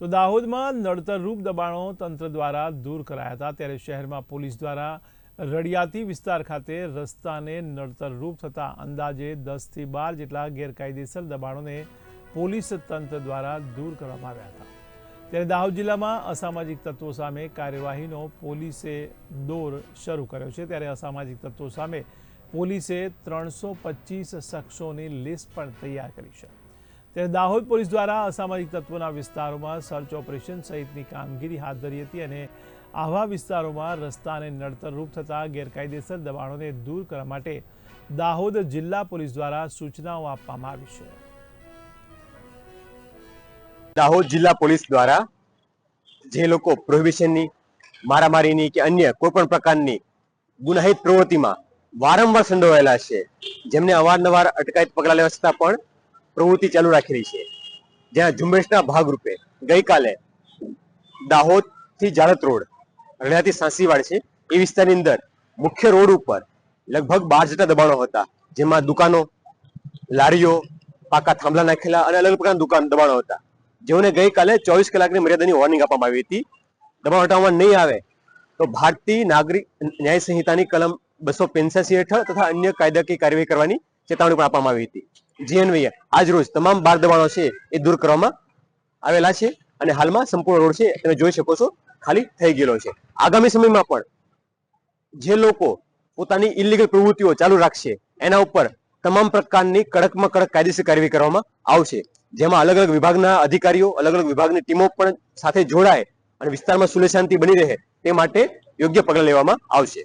તો દાહોદમાં નડતરરૂપ દબાણો તંત્ર દ્વારા દૂર કરાયા હતા. ત્યારે શહેરમાં પોલીસ દ્વારા રડિયાતી વિસ્તાર ખાતે રસ્તાને નડતરરૂપ થતા અંદાજે દસથી બાર જેટલા ગેરકાયદેસર દબાણોને પોલીસ તંત્ર દ્વારા દૂર કરવામાં આવ્યા હતા. ત્યારે દાહોદ જિલ્લામાં અસામાજિક તત્વો સામે કાર્યવાહીનો પોલીસે દોર શરૂ કર્યો છે. ત્યારે અસામાજિક તત્વો સામે પોલીસે ત્રણસો પચીસ શખ્સોની લિસ્ટ પણ તૈયાર કરી છે. ત્યારે દાહોદ પોલીસ દ્વારા અસામાજિક તત્વોના વિસ્તારોમાં સર્ચ ઓપરેશન સહિતની કામગીરી હાથ ધરી હતી અને આવા વિસ્તારોમાં રસ્તા અને નડતરરૂપ થતા ગેરકાયદેસર દબાણોને દૂર કરવા માટે દાહોદ જિલ્લા પોલીસ દ્વારા સૂચનાઓ આપવામાં આવી છે. દાહોદ જિલ્લા પોલીસ દ્વારા જે લોકો પ્રોહિબિશનની, મારામારીની કે અન્ય કોઈ પણ પ્રકારની ગુનાહિત પ્રવૃત્તિમાં વારંવાર સંડોવાયેલા છે, જેમને અવારનવાર અટકાયત પગલાં લેવા છતાં પણ પ્રવૃત્તિ ચાલુ રાખેલી છે. જ્યાં ઝુંબેશના ભાગરૂપે ગઈકાલે દાહોદથી જાડત રોડ, રણિયાથી સાંસીવાડ છે, એ વિસ્તારની અંદર મુખ્ય રોડ ઉપર લગભગ બાર જેટલા દબાણો હતા, જેમાં દુકાનો, લારીઓ, પાકા થાંભલા નાખેલા અને અલગ પ્રકારના દુકાન દબાણો હતા. જેઓને ગઈકાલે ચોવીસ કલાકની મર્યાદાની વોર્નિંગ આપવામાં આવી હતી. દબાણ હટાવવામાં નહીં આવે તો ભારતીય નાગરિક ન્યાય સંહિતાની કલમ બસો પંચ્યાસી હેઠળ તથા અન્ય કાયદાકીય કાર્યવાહી કરવાની ચેતવણી પણ આપવામાં આવી હતી. જે આજરોજ આજ રોજ તમામ બાર દબાણો છે એ દૂર કરવામાં આવેલા છે અને હાલમાં સંપૂર્ણ રોડ છે, તમે જોઈ શકો છો, ખાલી થઈ ગયેલો છે. આગામી સમયમાં પણ જે લોકો પોતાની ઇલીગલ પ્રવૃત્તિઓ ચાલુ રાખશે, એના ઉપર તમામ પ્રકારની કડકમાં કડક કાયદેસર કાર્યવાહી કરવામાં આવશે. જેમાં અલગ અલગ વિભાગના અધિકારીઓ, અલગ અલગ વિભાગની ટીમો પણ સાથે જોડાય અને વિસ્તારમાં સુલેશાંતિ બની રહે તે માટે યોગ્ય પગલાં લેવામાં આવશે.